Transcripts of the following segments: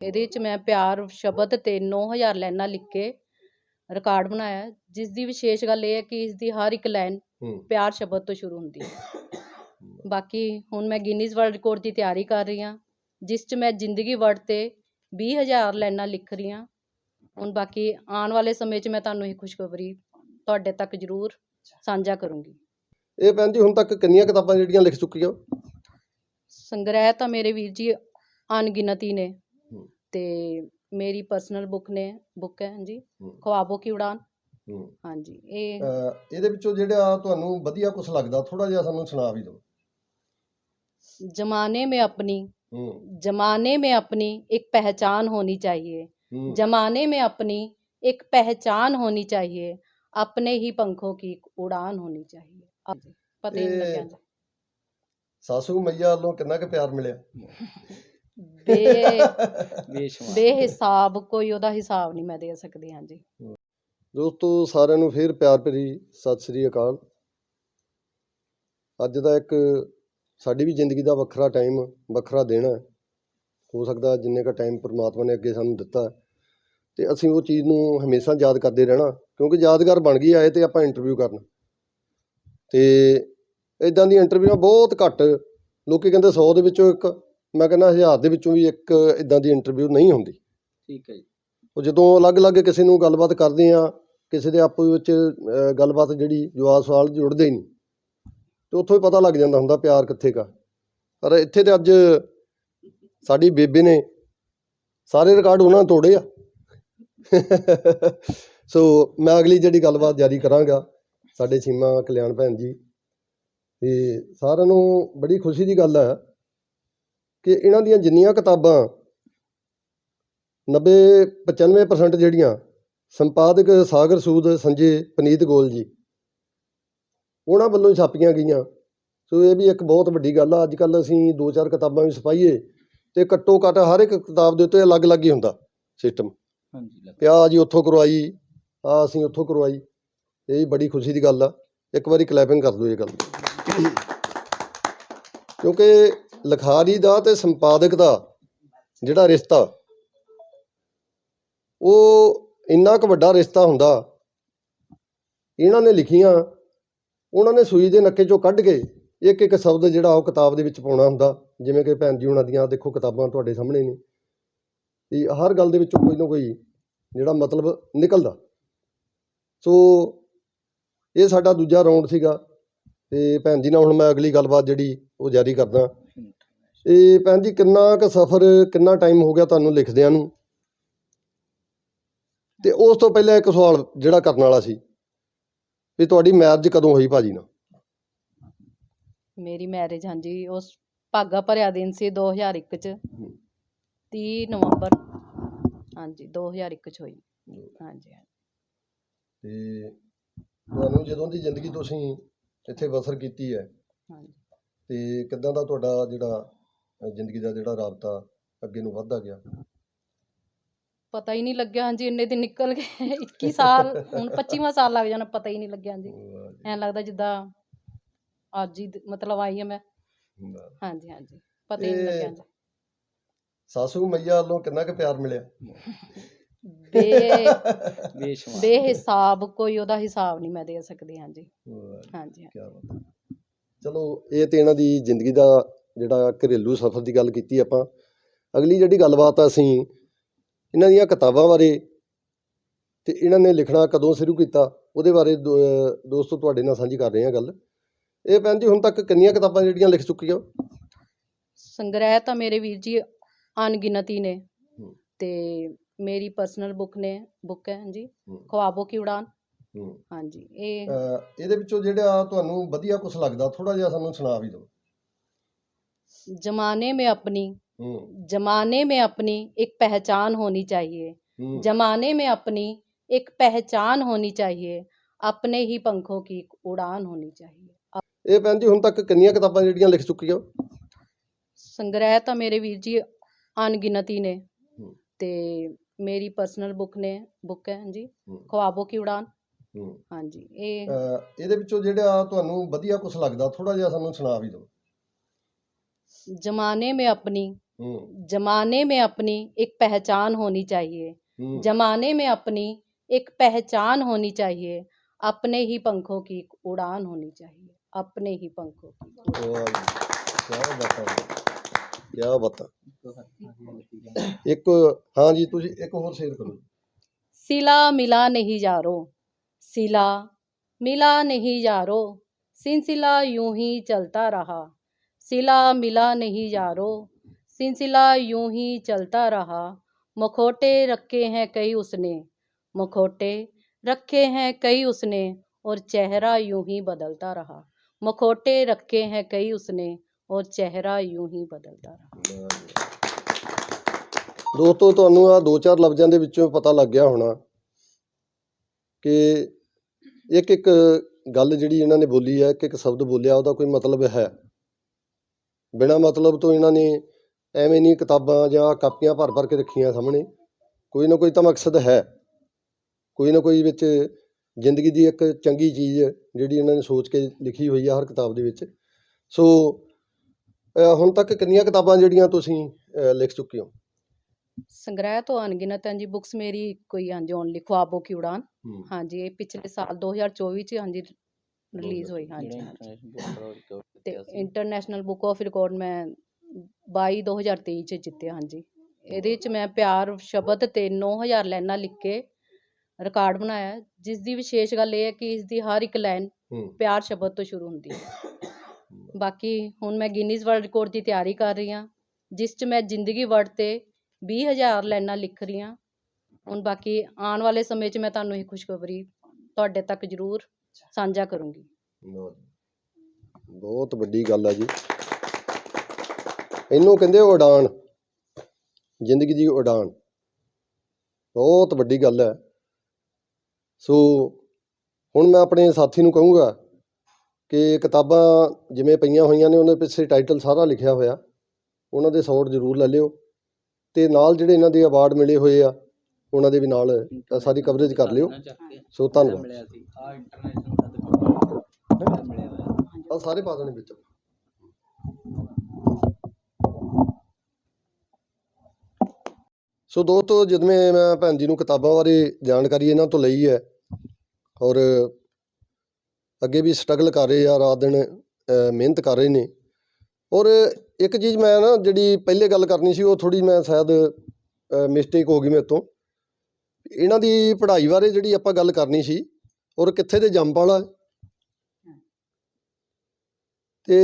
ਇਹਦੇ 'ਚ ਮੈਂ ਪਿਆਰ ਸ਼ਬਦ ਤੇ 9000 ਲਾਈਨਾਂ ਲਿਖ ਕੇ ਰਿਕਾਰਡ ਬਣਾਇਆ। ਜਿਸ ਦੀ ਵਿਸ਼ੇਸ਼ ਗੱਲ ਇਹ ਹੈ ਕਿ ਇਸ ਦੀ ਹਰ ਇੱਕ ਲਾਈਨ ਪਿਆਰ ਸ਼ਬਦ ਤੋਂ ਸ਼ੁਰੂ ਹੁੰਦੀ ਹੈ। ਬਾਕੀ ਹੁਣ ਮੈਂ ਗਿਨੀਜ਼ ਵਰਲਡ ਰਿਕਾਰਡ ਦੀ ਤਿਆਰੀ ਕਰ ਰਹੀ ਹਾਂ ਜਿਸ 'ਚ ਮੈਂ ਜ਼ਿੰਦਗੀ ਵਰਡ ਤੇ 20000 ਲਾਈਨਾਂ ਲਿਖ ਰਹੀ ਹਾਂ। ਹੁਣ ਬਾਕੀ ਆਉਣ ਵਾਲੇ ਸਮੇਂ 'ਚ ਮੈਂ ਤੁਹਾਨੂੰ ਇਹ ਖੁਸ਼ਖਬਰੀ ਤੁਹਾਡੇ ਤੱਕ ਜ਼ਰੂਰ ਸਾਂਝਾ ਕਰੂੰਗੀ। ਇਹ ਭੈਣ ਜੀ ਹੁਣ ਤੱਕ ਕਿੰਨੀਆਂ ਕਿਤਾਬਾਂ ਜਿਹੜੀਆਂ ਲਿਖ ਚੁੱਕੀ ਹੋ? ਸੰਗ੍ਰਹਿ ਤਾਂ ਮੇਰੇ ਵੀਰ ਜੀ ਅਣਗਿਣਤੀ ਨੇ। ਤੇ ਮੇਰੀ ਪਰਸਨਲ ਬੁੱਕ ਨੇ ਬੁੱਕ ਹੈ ਹਾਂਜੀ ਹੂੰ। ਖਵਾਬੋ ਕੀ ਉਡਾਨ ਹੂੰ ਹਾਂਜੀ ਇਹ ਅਹ ਇਹਦੇ ਵਿੱਚੋਂ ਜਿਹੜਾ ਤੁਹਾਨੂੰ ਵਧੀਆ ਕੁਝ ਲੱਗਦਾ ਥੋੜਾ ਜਿਹਾ ਸਾਨੂੰ ਸੁਣਾ ਵੀ ਦਿਓ जमाने में अपनी ਹੂੰ जमाने में अपनी एक पहचान होनी चाहिए ਹੂੰ जमाने में अपनी एक पहचान होनी चाहिए अपने ही पंखों की एक उड़ान होनी चाहिए अब पता ही नहीं ਇਹ लगा ਸਾਸੂ ਮਈਆ ਵੱਲੋਂ ਕਿੰਨਾ ਕੁ ਪਿਆਰ ਮਿਲਿਆ ਬੇ ਬੇਸ਼ੁਮਾਰ। ਬੇਹਿਸਾਬ ਕੋਈ ਉਹਦਾ ਹਿਸਾਬ ਨਹੀਂ ਮੈਂ ਦੇ ਸਕਦੀ ਹਾਂਜੀ। ਦੋਸਤੋ ਸਾਰਿਆਂ ਨੂੰ ਫੇਰ ਪਿਆਰ ਭਰੀ ਸਤਿ ਸ੍ਰੀ ਅਕਾਲ। ਅੱਜ ਦਾ ਇੱਕ ਸਾਡੀ ਵੀ ਜ਼ਿੰਦਗੀ ਦਾ ਵੱਖਰਾ ਟਾਈਮ ਵੱਖਰਾ ਦਿਨ ਹੈ। ਹੋ ਸਕਦਾ ਜਿੰਨੇ ਕ ਟਾਈਮ ਪ੍ਰਮਾਤਮਾ ਨੇ ਅੱਗੇ ਸਾਨੂੰ ਦਿੱਤਾ ਤੇ ਅਸੀਂ ਉਹ ਚੀਜ਼ ਨੂੰ ਹਮੇਸ਼ਾ ਯਾਦ ਕਰਦੇ ਰਹਿਣਾ ਕਿਉਂਕਿ ਯਾਦਗਾਰ ਬਣ ਗਈ ਆਏ ਤੇ ਆਪਾਂ ਇੰਟਰਵਿਊ ਕਰਨ। ਤੇ ਇਦਾਂ ਦੀਆਂ ਇੰਟਰਵਿਊਆਂ ਬਹੁਤ ਘੱਟ ਲੋਕੀ ਕਹਿੰਦੇ 100 ਦੇ ਵਿੱਚੋਂ ਇੱਕ। ਮੈਂ ਕਹਿੰਦਾ 1000 ਦੇ ਵਿੱਚੋਂ ਵੀ ਇੱਕ ਇਦਾਂ ਦੀ ਇੰਟਰਵਿਊ ਨਹੀਂ ਹੁੰਦੀ। ਠੀਕ ਹੈ ਜੀ। ਉਹ ਜਦੋਂ ਅਲੱਗ-ਅਲੱਗ ਕਿਸੇ ਨੂੰ ਗੱਲਬਾਤ ਕਰਦੇ ਆ ਕਿਸੇ ਦੇ ਆਪਸ ਵਿੱਚ ਗੱਲਬਾਤ ਜਿਹੜੀ ਜਵਾਬ ਸਵਾਲ ਜੁੜਦੇ ਹੀ ਨਹੀਂ। ਤੇ ਉੱਥੋਂ ਹੀ ਪਤਾ ਲੱਗ ਜਾਂਦਾ ਹੁੰਦਾ ਪਿਆਰ ਕਿੱਥੇ ਕਾ। ਪਰ ਇੱਥੇ ਤੇ ਅੱਜ ਸਾਡੀ ਬੇਬੇ ਨੇ ਸਾਰੇ ਰਿਕਾਰਡ ਉਹਨਾਂ ਤੋੜੇ ਆ। ਸੋ ਮੈਂ ਅਗਲੀ ਜਿਹੜੀ ਗੱਲਬਾਤ ਜਾਰੀ ਕਰਾਂਗਾ ਸਾਡੇ ਸੀਮਾ ਕਲਿਆਣ ਭੈਣ ਜੀ ਤੇ ਸਾਰਿਆਂ ਨੂੰ ਬੜੀ ਖੁਸ਼ੀ ਦੀ ਗੱਲ ਹੈ। ਕਿ ਇਹਨਾਂ ਦੀਆਂ ਜਿੰਨੀਆਂ ਕਿਤਾਬਾਂ 90 95% ਜਿਹੜੀਆਂ ਸੰਪਾਦਕ ਸਾਗਰ ਸੂਦ ਸੰਜੇ ਪਨੀਤ ਗੋਲ ਜੀ ਉਹਨਾਂ ਵੱਲੋਂ ਛਾਪੀਆਂ ਗਈਆਂ। ਸੋ ਇਹ ਵੀ ਇੱਕ ਬਹੁਤ ਵੱਡੀ ਗੱਲ ਆ। ਅੱਜ ਕੱਲ ਅਸੀਂ ਦੋ ਚਾਰ ਕਿਤਾਬਾਂ ਵੀ ਛਪਾਈਏ ਤੇ ਘੱਟੋ ਘੱਟ ਹਰ ਇੱਕ ਕਿਤਾਬ ਦੇ ਉੱਤੇ ਅਲੱਗ-ਅਲੱਗ ਹੀ ਹੁੰਦਾ ਸਿਸਟਮ ਹਾਂਜੀ ਪਿਆ ਜੀ ਉੱਥੋਂ ਕਰਵਾਈ ਆ ਅਸੀਂ ਉੱਥੋਂ ਕਰਵਾਈ। ਇਹ ਵੀ ਬੜੀ ਖੁਸ਼ੀ ਦੀ ਗੱਲ ਆ। ਇੱਕ ਵਾਰੀ ਕਲੈਪਿੰਗ ਕਰ ਦਿਓ ਇਹ ਗੱਲ। ਕਿਉਂਕਿ ਲਿਖਾਰੀ ਦਾ ਤੇ ਸੰਪਾਦਕ ਦਾ ਜਿਹੜਾ ਰਿਸ਼ਤਾ, ਉਹ ਇੰਨਾ ਕੁ ਵੱਡਾ ਰਿਸ਼ਤਾ ਹੁੰਦਾ। ਇਹਨਾਂ ਨੇ ਲਿਖੀਆਂ, ਉਹਨਾਂ ਨੇ ਸੂਈ ਦੇ ਨੱਕੇ ਚੋਂ ਕੱਢ ਕੇ ਇੱਕ ਇੱਕ ਸ਼ਬਦ ਜਿਹੜਾ ਉਹ ਕਿਤਾਬ ਦੇ ਵਿੱਚ ਪਾਉਣਾ ਹੁੰਦਾ। ਜਿਵੇਂ ਕਿ ਭੈਣ ਜੀ ਉਹਨਾਂ ਦੀਆਂ, ਦੇਖੋ ਕਿਤਾਬਾਂ ਤੁਹਾਡੇ ਸਾਹਮਣੇ ਨੇ। ਵੀ ਹਰ ਗੱਲ ਦੇ ਵਿੱਚੋਂ ਕੋਈ ਨਾ ਕੋਈ ਜਿਹੜਾ ਮਤਲਬ ਨਿਕਲਦਾ। ਸੋ ਇਹ ਸਾਡਾ ਦੂਜਾ ਰਾਉਂਡ ਸੀਗਾ। ਤੇ ਭੈਣ ਜੀ ਨਾਲ ਹੁਣ ਮੈਂ ਅਗਲੀ ਗੱਲਬਾਤ ਜਿਹੜੀ ਉਹ ਜਾਰੀ ਕਰਦਾ। ਇਹ ਭੈਣ ਜੀ ਕਿੰਨਾ ਕੁ ਸਫ਼ਰ ਕਿੰਨਾ ਟਾਈਮ ਹੋ ਗਿਆ ਤੁਹਾਨੂੰ ਲਿਖਦਿਆਂ ਨੂੰ? ਤੇ ਉਸ ਤੋਂ ਪਹਿਲਾਂ ਇੱਕ ਸਵਾਲ ਜਿਹੜਾ ਕਰਨ ਵਾਲਾ ਸੀ ਵੀ ਤੁਹਾਡੀ ਮੈਰਿਜ ਕਦੋਂ ਹੋਈ ਭਾਜੀ ਨਾਲ? ਮੇਰੀ ਮੈਰਿਜ ਹਾਂਜੀ ਉਸ ਭਾਗਾ ਭਰਿਆ ਦਿਨ ਸੀ 2001 ਚ। 30 ਨਵੰਬਰ ਹਾਂਜੀ 2001 ਚ ਹੋਈ। ਹਾਂਜੀ। ਤੇ ਤੁਹਾਨੂੰ ਜਦੋਂ ਦੀ ਜ਼ਿੰਦਗੀ ਤੁਸੀਂ ਇੱਥੇ ਬਸਰ ਕੀਤੀ ਹੈ ਹਾਂਜੀ। ਤੇ ਕਿੱਦਾਂ ਦਾ ਤੁਹਾਡਾ ਜਿਹੜਾ ਜ਼ਿੰਦਗੀ ਦਾ ਜਿਹੜਾ ਰਾਬਤਾ ਅੱਗੇ ਨੂੰ ਵੱਧਦਾ ਗਿਆ। ਪਤਾ ਹੀ ਨਹੀਂ ਲੱਗਿਆ ਹਾਂਜੀ ਇੰਨੇ ਦਿਨ ਨਿਕਲ ਗਏ 21 ਸਾਲ ਹੁਣ 25ਵਾਂ ਸਾਲ ਲੱਗ ਜਾਣਾ ਪਤਾ ਹੀ ਨਹੀਂ ਲੱਗਿਆ ਹਾਂਜੀ। ਐਂ ਲੱਗਦਾ ਜਿੱਦਾਂ ਅੱਜ ਹੀ ਮਤਲਬ ਆਈ ਹਾਂ ਮੈਂ। ਹਾਂਜੀ ਹਾਂਜੀ ਪਤਾ ਹੀ ਨਹੀਂ ਲੱਗਿਆ ਹਾਂਜੀ। ਸਾਸੂ ਮਈਆ ਵੱਲੋਂ ਕਿੰਨਾ ਕੁ ਪਿਆਰ ਮਿਲਿਆ? ਬੇ ਬੇਸ਼ੁਮਾਰ। ਬੇਹਿਸਾਬ ਕੋਈ ਉਹਦਾ ਹਿਸਾਬ ਨਹੀਂ ਮੈਂ ਦੇ ਸਕਦੀ ਹਾਂਜੀ। ਹਾਂਜੀ ਕਿਆ ਬਾਤ। ਚਲੋ ਇਹ ਤੇ ਇਹਨਾਂ ਦੀ ਜ਼ਿੰਦਗੀ ਦਾ ਜਿਹੜਾ ਘਰੇਲੂ ਸਫ਼ਰ ਦੀ ਗੱਲ ਕੀਤੀ ਆਪਾਂ ਅਗਲੀ ਜਿਹੜੀ ਗੱਲਬਾਤ ਆ ਅਸੀਂ ਇਹਨਾਂ ਦੀਆਂ ਕਿਤਾਬਾਂ ਬਾਰੇ ਤੇ ਇਹਨਾਂ ਨੇ ਲਿਖਣਾ ਕਦੋਂ ਸ਼ੁਰੂ ਕੀਤਾ ਉਹਦੇ ਬਾਰੇ ਦੋਸਤੋ ਤੁਹਾਡੇ ਨਾਲ ਸਾਂਝੀ ਕਰ ਰਹੇ ਹਾਂ ਗੱਲ ਇਹ ਭੈਣ ਜੀ ਹੁਣ ਤੱਕ ਕਿੰਨੀਆਂ ਕਿਤਾਬਾਂ ਜਿਹੜੀਆਂ ਲਿਖ ਚੁੱਕੀ ਹੋ ਸੰਗ੍ਰਹਿ ਤਾਂ ਮੇਰੇ ਵੀਰ ਜੀ ਅਣਗਿਣਤੀ ਨੇ। ਤੇ ਮੇਰੀ ਪਰਸਨਲ ਬੁੱਕ ਨੇ ਬੁੱਕ ਹੈ ਹੂੰ। ਖਵਾਬੋ ਕੀ ਉਡਾਨ। ਹਾਂਜੀ ਇਹ ਇਹਦੇ ਵਿੱਚੋਂ ਜਿਹੜਾ ਤੁਹਾਨੂੰ ਵਧੀਆ ਕੁਝ ਲੱਗਦਾ ਥੋੜਾ ਜਿਹਾ ਸਾਨੂੰ ਸੁਣਾ ਵੀ ਦਿਓ जमाने में अपनी ਹੂੰ जमाने में अपनी एक पहचान होनी चाहिए ਹੂੰ जमाने में अपनी एक पहचान होनी चाहिए अपने ही पंखों की एक उड़ान होनी चाहिए ਇਹ ਭੈਣ ਜੀ ਹੁਣ ਤੱਕ ਕਿੰਨੀਆਂ ਕਿਤਾਬਾਂ ਜਿਹੜੀਆਂ ਲਿਖ ਚੁੱਕੀ ਹੋ ਸੰਗ੍ਰਹਿ ਤਾਂ ਮੇਰੇ ਵੀਰ ਜੀ ਅਣਗਿਣਤੀ ਨੇ ਹੂੰ। ਤੇ ਮੇਰੀ ਪਰਸਨਲ ਬੁੱਕ ਨੇ ਬੁੱਕ ਹੈ ਹਾਂਜੀ ਹੂੰ। ਖਵਾਬੋ ਕੀ ਉਡਾਨ ਹੂੰ ਹਾਂਜੀ ਇਹ ਅਹ ਇਹਦੇ ਵਿੱਚੋਂ ਜਿਹੜਾ ਤੁਹਾਨੂੰ ਵਧੀਆ ਕੁਝ ਲੱਗਦਾ ਥੋੜਾ ਜਿਹਾ ਸਾਨੂੰ ਸੁਣਾ ਵੀ ਦਿਓ जमाने में अपनी हम्म जमाने में अपनी एक पहचान होनी चाहिए हम्म जमाने में अपनी एक पहचान होनी चाहिए अपने ही पंखों की उड़ान होनी चाहिए अपने ही पंखों की उड़ान। ਵਾਹ ਜੀ ਕੀ ਬਾਤਾਂ ਕੀ ਬਾਤਾਂ ਇੱਕ ਹਾਂ ਜੀ ਤੁਸੀਂ ਇੱਕ ਹੋਰ ਸ਼ੇਅਰ ਕਰੋ सिला मिला नहीं यारो सिला मिला नहीं यारो सिलसिला यूं ही चलता रहा सिला मिला नहीं यारो सिलसिला यूं ही चलता रहा मुखोटे रखे हैं कई उसने मुखोटे रखे हैं कई उसने और चेहरा यूं ही बदलता रहा मुखोटे रखे हैं कई उसने और चेहरा यूं ही बदलता रहा ਦੋਸਤੋ ਤੁਹਾਨੂੰ ਆ ਦੋ ਚਾਰ ਲਫ਼ਜ਼ਾਂ ਦੇ ਵਿੱਚੋਂ ਪਤਾ ਲੱਗ ਗਿਆ ਹੋਣਾ ਕਿ ਇੱਕ ਇੱਕ ਗੱਲ ਜਿਹੜੀ ਇਹਨਾਂ ਨੇ ਬੋਲੀ ਹੈ ਇੱਕ ਇੱਕ ਸ਼ਬਦ ਬੋਲਿਆ ਉਹਦਾ ਕੋਈ ਮਤਲਬ ਹੈ ਬਿਨਾਂ ਮਤਲਬ ਤੋਂ ਇਹਨਾਂ ਨੇ ਐਵੇਂ ਨਹੀਂ ਕਿਤਾਬਾਂ ਜਾਂ ਕਾਪੀਆਂ ਭਰ ਭਰ ਕੇ ਰੱਖੀਆਂ ਸਾਹਮਣੇ। ਕੋਈ ਨਾ ਕੋਈ ਤਾਂ ਮਕਸਦ ਹੈ। ਕੋਈ ਨਾ ਕੋਈ ਵਿੱਚ ਜ਼ਿੰਦਗੀ ਦੀ ਇੱਕ ਚੰਗੀ ਚੀਜ਼ ਜਿਹੜੀ ਇਹਨਾਂ ਨੇ ਸੋਚ ਕੇ ਲਿਖੀ ਹੋਈ ਆ ਹਰ ਕਿਤਾਬ ਦੇ ਵਿੱਚ। ਸੋ ਹੁਣ ਤੱਕ ਕਿੰਨੀਆਂ ਕਿਤਾਬਾਂ ਜਿਹੜੀਆਂ ਤੁਸੀਂ ਲਿਖ ਚੁੱਕੇ ਹੋ? ਸੰਗ੍ਰਹਿ ਤੋਂ ਅਣਗਿਣਤ ਹਨ ਜੀ ਬੁੱਕਸ ਮੇਰੀ ਕੋਈ ਹਾਂਜੀ ਓਨਲੀ ਖੁਆਬੋ ਕੀ ਉਡਾਨ। ਹਾਂਜੀ ਇਹ ਪਿਛਲੇ ਸਾਲ 2024 ਚ ਹਾਂਜੀ ਰਿਲੀਜ਼ ਹੋਈ ਹਾਂਜੀ ਤੇ ਇੰਟਰਨੈਸ਼ਨਲ ਬੁੱਕ ਆਫ ਰਿਕਾਰਡ ਮੈਂ 22 2023 ਚ ਜਿੱਤਿਆ ਹਾਂਜੀ। ਇਹਦੇ ਚ ਮੈਂ ਪਿਆਰ ਸ਼ਬਦ ਤੇ 9000 ਲਾਈਨਾਂ ਲਿਖ ਕੇ ਰਿਕਾਰਡ ਬਣਾਇਆ। ਜਿਸ ਦੀ ਵਿਸ਼ੇਸ਼ ਗੱਲ ਇਹ ਹੈ ਕਿ ਇਸ ਦੀ ਹਰ ਇੱਕ ਲਾਈਨ ਪਿਆਰ ਸ਼ਬਦ ਤੋਂ ਸ਼ੁਰੂ ਹੁੰਦੀ ਹੈ। ਬਾਕੀ ਹੁਣ ਮੈਂ ਗਿਨੀਜ਼ ਵਰਲਡ ਰਿਕਾਰਡ ਦੀ ਤਿਆਰੀ ਕਰ ਰਹੀ ਹਾਂ ਜਿਸ 'ਚ ਮੈਂ ਜ਼ਿੰਦਗੀ ਵਰਡ ਤੇ 20000 ਲਾਈਨਾਂ ਲਿਖ ਰਹੀ ਹਾਂ। ਹੁਣ ਬਾਕੀ ਆਉਣ ਵਾਲੇ ਸਮੇਂ 'ਚ ਮੈਂ ਤੁਹਾਨੂੰ ਇਹ ਖੁਸ਼ਖਬਰੀ ਤੁਹਾਡੇ ਤੱਕ ਜ਼ਰੂਰ ਸਾਂਝਾ ਕਰੂੰਗੀ। ਲਓ ਬਹੁਤ ਵੱਡੀ ਗੱਲ ਹੈ ਜੀ। ਇਹਨੂੰ ਕਹਿੰਦੇ ਉਡਾਨ ਜ਼ਿੰਦਗੀ ਦੀ ਉਡਾਨ ਬਹੁਤ ਵੱਡੀ ਗੱਲ ਹੈ ਸੋ, ਹੁਣ ਮੈਂ ਆਪਣੇ ਸਾਥੀ ਨੂੰ ਕਹੂੰਗਾ ਕਿ ਕਿਤਾਬਾਂ ਜਿਵੇਂ ਪਈਆਂ ਹੋਈਆਂ ਨੇ ਉਹਨਾਂ ਪਿੱਛੇ ਟਾਈਟਲ ਸਾਰਾ ਲਿਖਿਆ ਹੋਇਆ। ਉਹਨਾਂ ਦੇ ਸ਼ਾਟ ਜ਼ਰੂਰ ਲੈ ਲਿਓ। ਤੇ ਨਾਲ ਜਿਹੜੇ ਇਹਨਾਂ ਦੇ ਅਵਾਰਡ ਮਿਲੇ ਹੋਏ ਆ ਉਹਨਾਂ ਦੇ ਵੀ ਨਾਲ ਅ, ਸਾਰੀ ਕਵਰੇਜ ਕਰ ਲਿਓ। ਸੋ। ਧੰਨਵਾਦ। ਮਿਲਿਆ ਸੀ। ਆ ਇੰਟਰਨੈਸ਼ਨਲ ਦਾ ਦਿਖਾਓ ਮਿਲਿਆ ਹੋਇਆ। ਆ ਸਾਰੇ ਪਾ ਦੇਣੇ ਵਿੱਚ। ਸੋ ਦੋਸਤੋ ਜਿਵੇਂ ਮੈਂ ਭੈਣ ਜੀ ਨੂੰ ਕਿਤਾਬਾਂ ਬਾਰੇ ਜਾਣਕਾਰੀ ਇਹਨਾਂ ਤੋਂ ਲਈ ਹੈ ਔਰ ਅੱਗੇ ਵੀ ਸਟਰਗਲ ਕਰ ਰਹੇ ਆ ਰਾਤ ਦਿਨ ਅ, ਮਿਹਨਤ ਕਰ ਰਹੇ ਨੇ। ਔਰ ਇੱਕ ਚੀਜ਼ ਮੈਂ ਨਾ ਜਿਹੜੀ ਪਹਿਲੇ ਗੱਲ ਕਰਨੀ ਸੀ ਉਹ ਥੋੜੀ ਮੈਂ ਸ਼ਾਇਦ ਮਿਸਟੇਕ ਹੋ ਗਈ ਮੇਰੇ ਤੋਂ। ਇਹਨਾਂ ਦੀ ਪੜ੍ਹਾਈ ਬਾਰੇ ਜਿਹੜੀ ਆਪਾਂ ਗੱਲ ਕਰਨੀ ਸੀ ਔਰ ਕਿੱਥੇ ਦੇ ਜੰਮਪਲ ਆ ਤੇ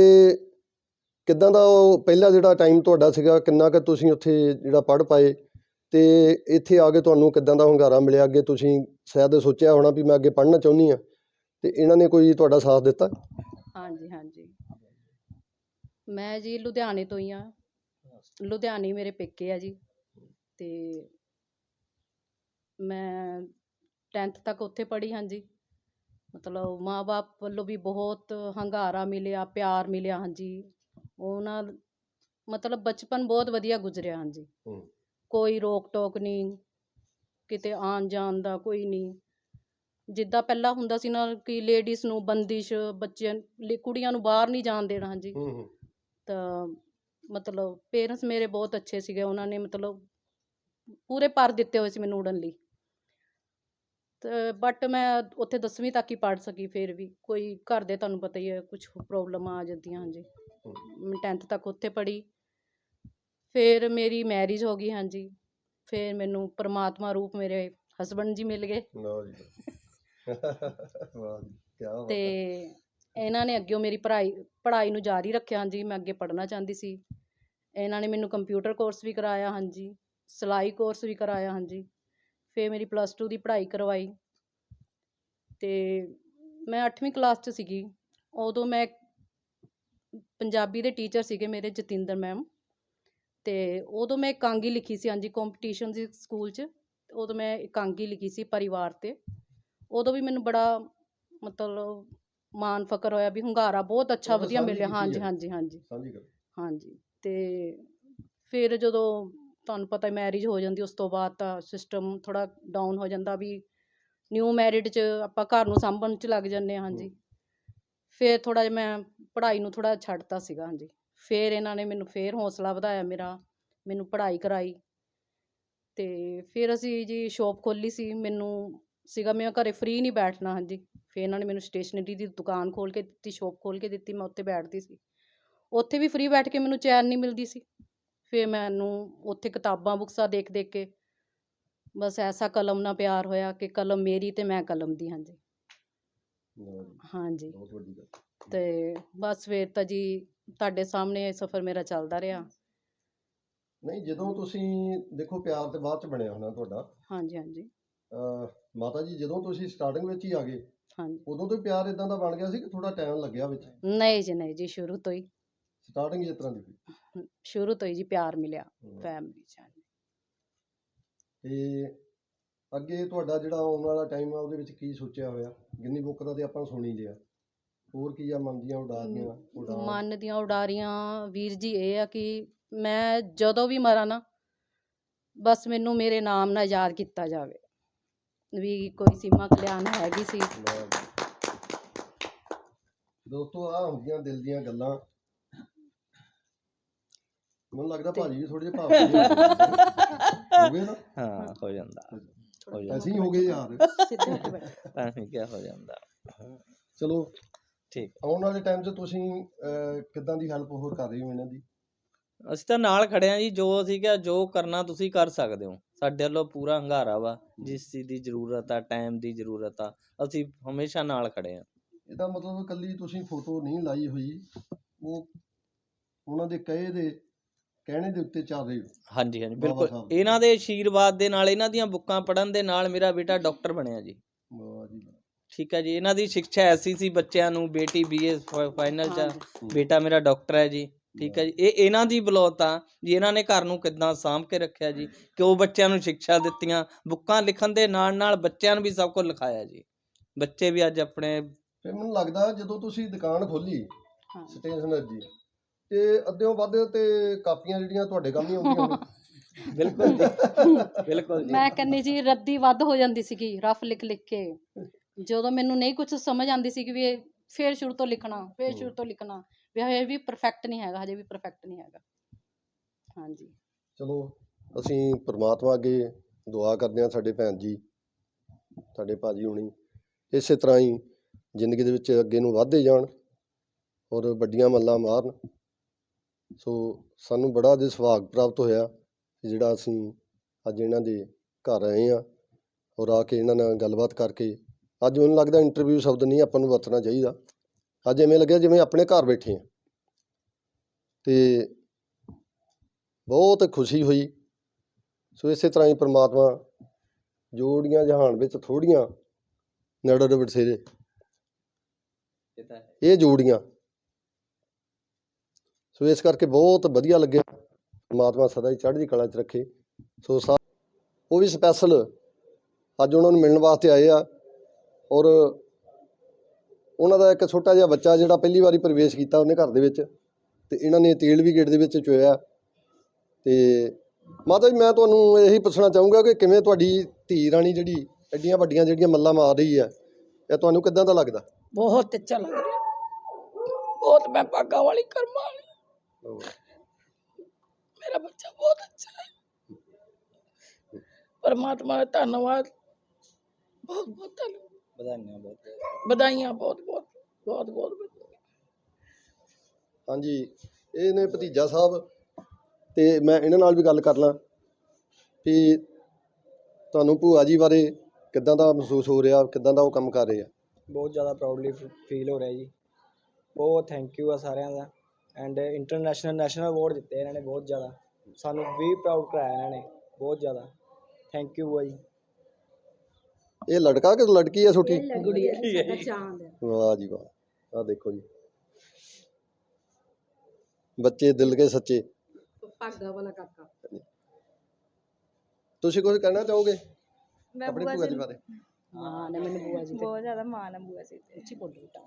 ਕਿੱਦਾਂ ਦਾ ਉਹ ਪਹਿਲਾ ਜਿਹੜਾ ਟਾਈਮ ਤੁਹਾਡਾ ਸੀਗਾ ਕਿੰਨਾ ਕੁ ਤੁਸੀਂ ਉੱਥੇ ਜਿਹੜਾ ਪੜ੍ਹ ਪਾਏ ਤੇ ਇੱਥੇ ਆ ਕੇ ਤੁਹਾਨੂੰ ਕਿੱਦਾਂ ਦਾ ਹੁੰਗਾਰਾ ਮਿਲਿਆ? ਅੱਗੇ ਤੁਸੀਂ ਸ਼ਾਇਦ ਸੋਚਿਆ ਹੋਣਾ ਵੀ ਮੈਂ ਅੱਗੇ ਪੜ੍ਹਨਾ ਚਾਹੁੰਦੀ ਆ ਤੇ ਇਹਨਾਂ ਨੇ ਕੋਈ ਤੁਹਾਡਾ ਸਾਥ ਦਿੱਤਾ? ਹਾਂਜੀ ਹਾਂਜੀ। ਮੈਂ ਜੀ ਲੁਧਿਆਣੇ ਤੋਂ ਹੀ ਆ ਲੁਧਿਆਣੇ ਮੇਰੇ ਪੇਕੇ ਆ ਜੀ ਤੇ ਮੈਂ 10th ਤੱਕ ਉੱਥੇ ਪੜ੍ਹੀ ਹਾਂਜੀ। ਮਤਲਬ ਮਾਪੇ ਵੱਲੋਂ ਵੀ ਬਹੁਤ ਹੰਗਾਰਾ ਮਿਲਿਆ ਪਿਆਰ ਮਿਲਿਆ ਹਾਂਜੀ। ਉਹਨਾਂ ਮਤਲਬ ਬਚਪਨ ਬਹੁਤ ਵਧੀਆ ਗੁਜ਼ਰਿਆ ਹਾਂਜੀ। ਹੂੰ। ਕੋਈ ਰੋਕ ਟੋਕ ਨਹੀਂ ਕਿਤੇ ਆਉਣ ਜਾਣ ਦਾ ਕੋਈ ਨਹੀਂ। ਜਿੱਦਾਂ ਪਹਿਲਾਂ ਹੁੰਦਾ ਸੀ ਨਾ ਕਿ ਲੇਡੀਜ਼ ਨੂੰ ਬੰਦਿਸ਼ ਬੱਚਿਆਂ ਲੇ- ਕੁੜੀਆਂ ਨੂੰ ਬਾਹਰ ਨਹੀਂ ਜਾਣ ਦੇਣਾ ਹਾਂਜੀ। ਹੂੰ ਹੂੰ। ਤਾਂ ਮਤਲਬ ਪੇਰੈਂਟਸ ਮੇਰੇ ਬਹੁਤ ਅੱਛੇ ਸੀਗੇ ਉਹਨਾਂ ਨੇ ਮਤਲਬ ਪੂਰੇ ਪਰ ਦਿੱਤੇ ਹੋਏ ਸੀ ਮੈਨੂੰ ਉੜਨ ਲਈ। ਬਟ ਮੈਂ ਉੱਥੇ 10ਵੀਂ ਤੱਕ ਹੀ ਪੜ੍ਹ ਸਕੀ ਫਿਰ ਵੀ। ਕੋਈ ਘਰ ਦੇ ਤੁਹਾਨੂੰ ਪਤਾ ਹੀ ਹੈ ਕੁਝ ਪ੍ਰੋਬਲਮਾਂ ਆ ਜਾਂਦੀਆਂ ਹਾਂਜੀ। ਮੈਂ 10th ਤੱਕ ਉੱਥੇ ਪੜ੍ਹੀ। ਫਿਰ ਮੇਰੀ ਮੈਰਿਜ ਹੋ ਗਈ ਹਾਂਜੀ। ਫਿਰ ਮੈਨੂੰ ਪ੍ਰਮਾਤਮਾ ਰੂਪ ਮੇਰੇ ਹਸਬੰਡ ਜੀ ਮਿਲ ਗਏ। ਲਓ ਜੀ। ਵਾਹ ਜੀ ਕੀ ਬਾਤ ਤੇ ਇਹਨਾਂ ਨੇ ਅੱਗੇ ਮੇਰੀ ਪੜ੍ਹਾਈ ਪੜ੍ਹਾਈ ਨੂੰ ਜਾਰੀ ਰੱਖਿਆ ਹਾਂਜੀ। ਮੈਂ ਅੱਗੇ ਪੜ੍ਹਨਾ ਚਾਹੁੰਦੀ ਸੀ। ਇਹਨਾਂ ਨੇ ਮੈਨੂੰ ਕੰਪਿਊਟਰ ਕੋਰਸ ਵੀ ਕਰਾਇਆ ਹਾਂਜੀ। ਸਿਲਾਈ ਕੋਰਸ ਵੀ ਕਰਾਇਆ ਹਾਂਜੀ। ਫਿਰ ਮੇਰੀ ਪਲੱਸ 2 ਦੀ ਪੜ੍ਹਾਈ ਕਰਵਾਈ ਤੇ ਮੈਂ 8ਵੀਂ ਕਲਾਸ 'ਚ ਸੀਗੀ ਉਦੋਂ ਮੈਂ ਪੰਜਾਬੀ ਦੇ ਟੀਚਰ ਸੀਗੇ ਮੇਰੇ ਜਤਿੰਦਰ ਮੈਮ ਤੇ ਉਦੋਂ ਮੈਂ ਇਕਾਂਗੀ ਲਿਖੀ ਸੀ ਹਾਂਜੀ ਕੰਪੀਟੀਸ਼ਨ ਸੀ ਸਕੂਲ 'ਚ ਉਦੋਂ ਮੈਂ ਇਕਾਂਗੀ ਲਿਖੀ ਸੀ ਪਰਿਵਾਰ ਤੇ ਉਦੋਂ ਵੀ ਮੈਨੂੰ ਬੜਾ ਮਤਲਬ ਮਾਣ ਫਕਰ ਹੋਇਆ ਵੀ ਹੁੰਗਾਰਾ ਬਹੁਤ ਅੱਛਾ ਵਧੀਆ ਮਿਲਿਆ ਹਾਂਜੀ। ਹਾਂਜੀ ਹਾਂਜੀ ਕਰੋ ਹਾਂਜੀ ਤੇ ਫਿਰ ਜਦੋਂ ਤੁਹਾਨੂੰ ਪਤਾ ਮੈਰਿਜ ਹੋ ਜਾਂਦੀ, ਉਸ ਤੋਂ ਬਾਅਦ ਤਾਂ ਸਿਸਟਮ ਥੋੜਾ ਡਾਊਨ ਹੋ ਜਾਂਦਾ ਵੀ ਨਿਊ ਮੈਰਿਡ 'ਚ ਆਪਾਂ ਘਰ ਨੂੰ ਸਾਂਭਣ 'ਚ ਲੱਗ ਜਾਂਦੇ ਹਾਂ, ਹਾਂਜੀ। ਫਿਰ ਥੋੜਾ ਜਿਹਾ ਮੈਂ ਪੜ੍ਹਾਈ ਨੂੰ ਥੋੜਾ ਛੱਡਤਾ ਸੀਗਾ, ਹਾਂਜੀ। ਫਿਰ ਇਹਨਾਂ ਨੇ ਮੈਨੂੰ ਫਿਰ ਹੌਸਲਾ ਵਧਾਇਆ ਮੇਰਾ, ਮੈਨੂੰ ਪੜ੍ਹਾਈ ਕਰਾਈ। ਤੇ ਫਿਰ ਅਸੀਂ ਜੀ ਸ਼ੋਪ ਖੋਲੀ ਸੀ, ਮੈਨੂੰ ਸੀਗਾ ਮੈਂ ਘਰੇ ਫ੍ਰੀ ਨਹੀਂ ਬੈਠਣਾ, ਹਾਂਜੀ। ਫਿਰ ਇਹਨਾਂ ਨੇ ਮੈਨੂੰ ਸਟੇਸ਼ਨਰੀ ਦੀ ਦੁਕਾਨ ਖੋਲ ਕੇ ਦਿੱਤੀ ਸ਼ੋਪ ਖੋਲ ਕੇ ਦਿੱਤੀ, ਮੈਂ ਉੱਥੇ ਬੈਠਦੀ ਸੀ। ਉੱਥੇ ਵੀ ਫ੍ਰੀ ਬੈਠ ਕੇ ਮੈਨੂੰ ਚੈਨ ਨਹੀਂ ਮਿਲਦੀ ਸੀ। ਫਿਰ ਮੈਨੂੰ ਉੱਥੇ ਕਿਤਾਬਾਂ ਬੁੱਕਸਾਂ ਦੇਖ ਦੇਖ ਕੇ ਬਸ ਐਸਾ ਕਲਮ ਨਾਲ ਪਿਆਰ ਹੋਇਆ ਕਿ ਕਲਮ ਮੇਰੀ ਤੇ ਮੈਂ ਕਲਮ ਦੀ ਹਾਂਜੀ। ਹਾਂਜੀ। ਬਹੁਤ ਵੱਡੀ ਗੱਲ। ਤੇ ਬਸ ਫਿਰ ਤਾਂ ਜੀ ਤੁਹਾਡੇ ਸਾਹਮਣੇ ਸਫ਼ਰ ਮੇਰਾ ਚੱਲਦਾ ਰਿਹਾ। ਨਹੀਂ ਜਦੋਂ ਤੁਸੀਂ ਦੇਖੋ ਪਿਆਰ ਤੇ ਬਾਅਦ ਚ ਬਣਿਆ ਹੋਣਾ ਤੁਹਾਡਾ। ਹਾਂਜੀ ਹਾਂਜੀ। ਅਹ ਮਾਤਾ ਜੀ ਜਦੋਂ ਤੁਸੀਂ ਸਟਾਰਟਿੰਗ ਵਿੱਚ ਹੀ ਆ ਗਏ ਹਾਂਜੀ। ਉਦੋਂ ਤੋਂ ਹੀ ਪਿਆਰ ਇਦਾਂ ਦਾ ਬਣ ਗਿਆ ਸੀ ਕਿ ਥੋੜਾ ਟਾਈਮ ਲੱਗਿਆ ਵਿੱਚ? ਨਹੀਂ ਜੀ ਨਹੀਂ ਜੀ ਸ਼ੁਰੂ ਤੋਂ ਹੀ। ਸਟਾਰਟਿੰਗ ਇਸ ਤਰ੍ਹਾਂ ਦੀ ਸੀ ਸ਼ੁਰੂ ਤੋਂ ਹੀ ਜੀ ਪਿਆਰ ਮਿਲਿਆ ਫੈਮਿਲੀ ਚ ਹਾਂਜੀ। ਤੇ ਅੱਗੇ ਤੁਹਾਡਾ ਜਿਹੜਾ ਆਉਣ ਵਾਲਾ ਟਾਈਮ ਆ ਉਹਦੇ ਵਿੱਚ ਕੀ ਸੋਚਿਆ ਹੋਇਆ? ਗਿੰਨੀ ਬੁੱਕ ਦਾ ਤੇ ਆਪਾਂ ਸੁਣ ਲਿਆ। ਹੋਰ ਕੀ ਆ ਮਨ ਦੀਆਂ ਉਡਾਰੀਆਂ ਉਡਾਰ? ਮਨ ਦੀਆਂ ਉਡਾਰੀਆਂ ਵੀਰ ਜੀ ਇਹ ਆ ਕਿ ਮੈਂ ਜਦੋਂ ਵੀ ਮਰਾਂ ਨਾ ਬਸ ਮੈਨੂੰ ਮੇਰੇ ਨਾਮ ਨਾਲ ਯਾਦ ਕੀਤਾ ਜਾਵੇ। ਵੀ ਕੋਈ ਸੀਮਾ ਕਲਿਆਣ ਹੈਗੀ ਸੀ। ਦੋਸਤੋ ਆ ਹੁੰਦੀਆਂ ਦਿਲ ਦੀਆਂ ਗੱਲਾਂ। ਮੈਨੂੰ ਲੱਗਦਾ ਭਾਜੀ ਵੀ ਥੋੜੇ ਜਿਹਾ ਭਾਵ ਹੋ ਗਏ ਨਾ? ਹਾਂ ਹੋ ਜਾਂਦਾ। ਹੋ ਜਾਂਦਾ। ਅਸੀਂ ਹੋ ਗਏ ਯਾਰ। ਸਿੱਧੇ ਹੋ ਕੇ ਬੈਠੋ। ਤਾਂ ਹੀ ਕਿਆ ਹੋ ਜਾਂਦਾ। ਚਲੋ ਠੀਕ। ਆਉਣ ਵਾਲੇ ਟਾਈਮ 'ਚ ਤੁਸੀਂ ਕਿੱਦਾਂ ਦੀ ਹੈਲਪ ਹੋਰ ਕਰ ਰਹੇ ਹੋ ਇਹਨਾਂ ਦੀ? ਅਸੀਂ ਤਾਂ ਨਾਲ ਖੜੇ ਆ ਜੀ ਜੋ ਅਸੀਂ ਕਿਹਾ ਜੋ ਕਰਨਾ ਤੁਸੀਂ ਕਰ ਸਕਦੇ ਹੋ। ਸਾਡੇ ਵੱਲੋਂ ਪੂਰਾ ਹੰਗਾਰਾ ਵਾ ਜਿਸ ਚੀਜ਼ ਦੀ ਜ਼ਰੂਰਤ ਆ ਟਾਈਮ ਦੀ ਜ਼ਰੂਰਤ ਆ ਅਸੀਂ ਹਮੇਸ਼ਾ ਨਾਲ ਖੜੇ ਆ ਇਹਦਾ ਮਤਲਬ ਇਕੱਲੀ ਤੁਸੀਂ ਫੋਟੋ ਨਹੀਂ ਲਾਈ ਹੋਈ। ਉਹ ਉਹਨਾਂ ਦੇ ਕਹੇ ਦੇ ਕਹਿਣੇ ਦੇ ਉੱਤੇ ਚੱਲ ਰਹੇ ਹੋ ਹਾਂਜੀ ਹਾਂਜੀ ਬਿਲਕੁਲ ਸਾਹਿਬ। ਇਹਨਾਂ ਦੇ ਆਸ਼ੀਰਵਾਦ ਦੇ ਨਾਲ ਇਹਨਾਂ ਦੀਆਂ ਬੁੱਕਾਂ ਪੜ੍ਹਨ ਦੇ ਨਾਲ ਮੇਰਾ ਬੇਟਾ ਡਾਕਟਰ ਬਣਿਆ ਜੀ ਵਾਹ ਜੀ ਵਾਹ। ਠੀਕ ਹੈ ਜੀ ਇਹਨਾਂ ਦੀ ਸਿੱਖਿਆ ਐਸੀ ਸੀ ਬੱਚਿਆਂ ਨੂੰ ਬੇਟੀ ਬੀਏ ਫਾਈਨਲ ਚ ਆ, ਹਾਂਜੀ। ਬੇਟਾ ਮੇਰਾ ਡਾਕਟਰ ਹੈ ਜੀ ਠੀਕ ਹੈ ਜੀ ਇਹ ਇਹਨਾਂ ਦੀ ਬਲੌਤ ਆ ਜੀ ਇਹਨਾਂ ਨੇ ਘਰ ਨੂੰ ਕਿੱਦਾਂ ਸਾਂਭ ਕੇ ਰੱਖਿਆ ਜੀ ਕਿਉਂ ਬੱਚਿਆਂ ਨੂੰ ਸਿੱਖਿਆ ਦਿੱਤੀਆਂ ਬੁੱਕਾਂ ਲਿਖਣ ਦੇ ਨਾਲ ਨਾਲ ਬੱਚਿਆਂ ਨੂੰ ਵੀ ਸਭ ਕੁਝ ਲਿਖਾਇਆ ਜੀ ਬੱਚੇ ਵੀ ਅੱਜ ਆਪਣੇ ਫਿਰ ਮੈਨੂੰ ਲੱਗਦਾ ਜਦੋਂ ਤੁਸੀਂ ਦੁਕਾਨ ਖੋਲੀ ਹਾਂ। ਸਟੇਸ਼ਨਰੀ ਦੀ ਤੇ ਅੱਧਿਓਂ ਵੱਧ ਤੇ ਕਾਪੀਆਂ ਜਿਹੜੀਆਂ ਤੁਹਾਡੇ ਕੰਮ ਹੀ ਆਉਂਦੀਆਂ ਨੇ। ਬਿਲਕੁਲ ਜੀ ਬਿਲਕੁਲ ਜੀ। ਮੈਂ ਕਹਿੰਦੀ ਜੀ ਰੱਦੀ ਵੱਧ ਹੋ ਜਾਂਦੀ ਸੀਗੀ ਰਫ ਲਿਖ ਲਿਖ ਕੇ। ਜਦੋਂ ਮੈਨੂੰ ਨਹੀਂ ਕੁਝ ਸਮਝ ਆਉਂਦੀ ਸੀ ਕਿ ਵੀ ਇਹ ਫੇਰ ਸ਼ੁਰੂ ਤੋਂ ਲਿਖਣਾ ਫੇਰ ਸ਼ੁਰੂ ਤੋਂ ਲਿਖਣਾ ਵੀ ਹਜੇ ਵੀ ਪਰਫੈਕਟ ਨਹੀਂ ਹੈਗਾ ਹਜੇ ਵੀ ਪਰਫੈਕਟ ਨਹੀਂ ਹੈਗਾ। ਹਾਂਜੀ। ਚਲੋ ਅਸੀਂ ਪ੍ਰਮਾਤਮਾ ਅੱਗੇ ਦੁਆ ਕਰਦੇ ਹਾਂ ਸਾਡੇ ਭੈਣ ਜੀ ਸਾਡੇ ਭਾਜੀ ਹੁਣੀ। ਇਸੇ ਤਰ੍ਹਾਂ ਹੀ ਜ਼ਿੰਦਗੀ ਦੇ ਵਿੱਚ ਅੱਗੇ ਨੂੰ ਵਧਦੇ ਜਾਣ ਔਰ ਵੱਡੀਆਂ ਮੱਲਾਂ ਮਾਰਨ। ਸੋ ਸਾਨੂੰ ਬੜਾ ਦੇ ਸੁਭਾਗ ਪ੍ਰਾਪਤ ਹੋਇਆ ਕਿ ਜਿਹੜਾ ਅਸੀਂ ਅੱਜ ਇਹਨਾਂ ਦੇ ਘਰ ਆਏ ਆ ਔਰ ਆ ਕੇ ਇਹਨਾਂ ਨਾਲ ਗੱਲਬਾਤ ਕਰਕੇ ਅੱਜ ਮੈਨੂੰ ਲੱਗਦਾ ਇੰਟਰਵਿਊ ਸ਼ਬਦ ਨਹੀਂ ਆਪਾਂ ਨੂੰ ਵਰਤਣਾ ਚਾਹੀਦਾ। ਅੱਜ ਐਵੇਂ ਲੱਗਿਆ ਜਿਵੇਂ ਆਪਣੇ ਘਰ ਬੈਠੇ ਆ ਤੇ ਬਹੁਤ ਖੁਸ਼ੀ ਹੋਈ। ਸੋ ਇਸੇ ਤਰ੍ਹਾਂ ਹੀ ਪ੍ਰਮਾਤਮਾ ਜੋੜੀਆਂ ਜਹਾਨ ਵਿੱਚ ਥੋੜੀਆਂ ਨੜੜ ਬਟਸੇਰੇ ਹੈ। ਇਹ ਜੋੜੀਆਂ ਸੋ ਇਸ ਕਰਕੇ ਬਹੁਤ ਵਧੀਆ ਲੱਗਿਆ ਪਰਮਾਤਮਾ ਸਦਾ ਹੀ ਚੜ੍ਹਦੀ ਕਲਾ 'ਚ ਰੱਖੇ। ਸੋ ਸਾ, ਉਹ ਵੀ ਸਪੈਸ਼ਲ ਅੱਜ ਉਹਨਾਂ ਨੂੰ ਮਿਲਣ ਵਾਸਤੇ ਆਏ ਆ। ਔਰ ਉਹਨਾਂ ਦਾ ਇੱਕ ਛੋਟਾ ਜਿਹਾ ਬੱਚਾ ਜਿਹੜਾ ਪਹਿਲੀ ਵਾਰੀ ਪ੍ਰਵੇਸ਼ ਕੀਤਾ ਉਹਨੇ ਘਰ ਦੇ ਵਿੱਚ। ਤੇ ਇਹਨਾਂ ਨੇ ਤੇਲ ਵੀ ਗੇਟ ਦੇ ਵਿੱਚ ਚੋਇਆ। ਤੇ ਮਾਤਾ ਜੀ, ਮੈਂ ਤੁਹਾਨੂੰ ਇਹੀ ਪੁੱਛਣਾ ਚਾਹੂੰਗਾ ਕਿ ਕਿਵੇਂ ਤੁਹਾਡੀ ਧੀ ਰਾਣੀ ਜਿਹੜੀ ਐਡੀਆਂ ਵੱਡੀਆਂ ਜਿਹੜੀਆਂ ਮੱਲਾਂ ਮਾਰ ਰਹੀ ਹੈ ਇਹ ਤੁਹਾਨੂੰ ਕਿੱਦਾਂ ਦਾ ਲੱਗਦਾ? ਬਹੁਤ ਅੱਛਾ ਲੱਗ ਰਿਹਾ। ਬਹੁਤ ਮੈਂ ਭਾਗਾ ਵਾਲੀ ਕਰਮਾਂ ਵਾਲੀ। ਮੇਰਾ ਬੱਚਾ ਬਹੁਤ ਅੱਛਾ ਹੈ। ਪਰਮਾਤਮਾ ਦਾ ਧੰਨਵਾਦ। ਬਹੁਤ ਬਹੁਤ ਧੰਨਵਾਦ। ਵਧਾਈਆਂ ਬਹੁਤ ਵਧਾਈਆਂ ਬਹੁਤ ਬਹੁਤ। ਹਾਂਜੀ ਇਹ ਨੇ ਭਤੀਜਾ ਸਾਹਿਬ ਤੇ ਮੈਂ ਇਹਨਾਂ ਨਾਲ ਵੀ ਗੱਲ ਕਰ ਲਾਂ ਵੀ ਤੁਹਾਨੂੰ ਭੂਆ ਜੀ ਬਾਰੇ ਕਿੱਦਾਂ ਦਾ ਮਹਿਸੂਸ ਹੋ ਰਿਹਾ ਕਿੱਦਾਂ ਦਾ ਉਹ ਕੰਮ ਕਰ ਰਹੇ ਆ? ਬਹੁਤ ਜ਼ਿਆਦਾ ਪ੍ਰਾਊਡਲੀ ਫੀਲ ਹੋ ਰਿਹਾ ਜੀ। ਬਹੁਤ ਥੈਂਕ ਯੂ ਆ ਸਾਰਿਆਂ ਦਾ। ਐਂਡ ਇੰਟਰਨੈਸ਼ਨਲ ਨੈਸ਼ਨਲ ਅਵਾਰਡ ਦਿੱਤੇ ਇਹਨਾਂ ਨੇ ਬਹੁਤ ਜ਼ਿਆਦਾ। ਸਾਨੂੰ ਵੀ ਪ੍ਰਾਊਡ ਕਰਾਇਆ ਇਹਨਾਂ ਨੇ ਬਹੁਤ ਜ਼ਿਆਦਾ। ਥੈਂਕ ਯੂ ਜੀ ਇਹ ਲੜਕਾ ਕਿ ਲੜਕੀ ਆ ਛੋਟੀ? ਗੁੜੀਆ ਸਾਡਾ ਚਾਂਦ ਹੈ ਵਾਹ ਜੀ ਵਾਹ। ਆ ਦੇਖੋ ਜੀ। ਬੱਚੇ ਦਿਲ ਕੇ ਸੱਚੇ। ਭਾਗਾ ਵਾਲਾ ਕਾਕਾ। ਤੁਸੀਂ ਕੁਝ ਕਹਿਣਾ ਚਾਹੋਗੇ? ਮੈਂ ਆਪਣੀ ਭੂਆ ਜੀ ਬਾਰੇ। ਮਾਂ ਨੇ ਮੈਨੂੰ ਬੂਆ ਜੀ ਤੇ ਬਹੁਤ ਜ਼ਿਆਦਾ ਮਾਣ ਆ ਬੂਆ ਜੀ ਤੇ। ਉੱਚੀ ਬੋਲੋ ਬੇਟਾ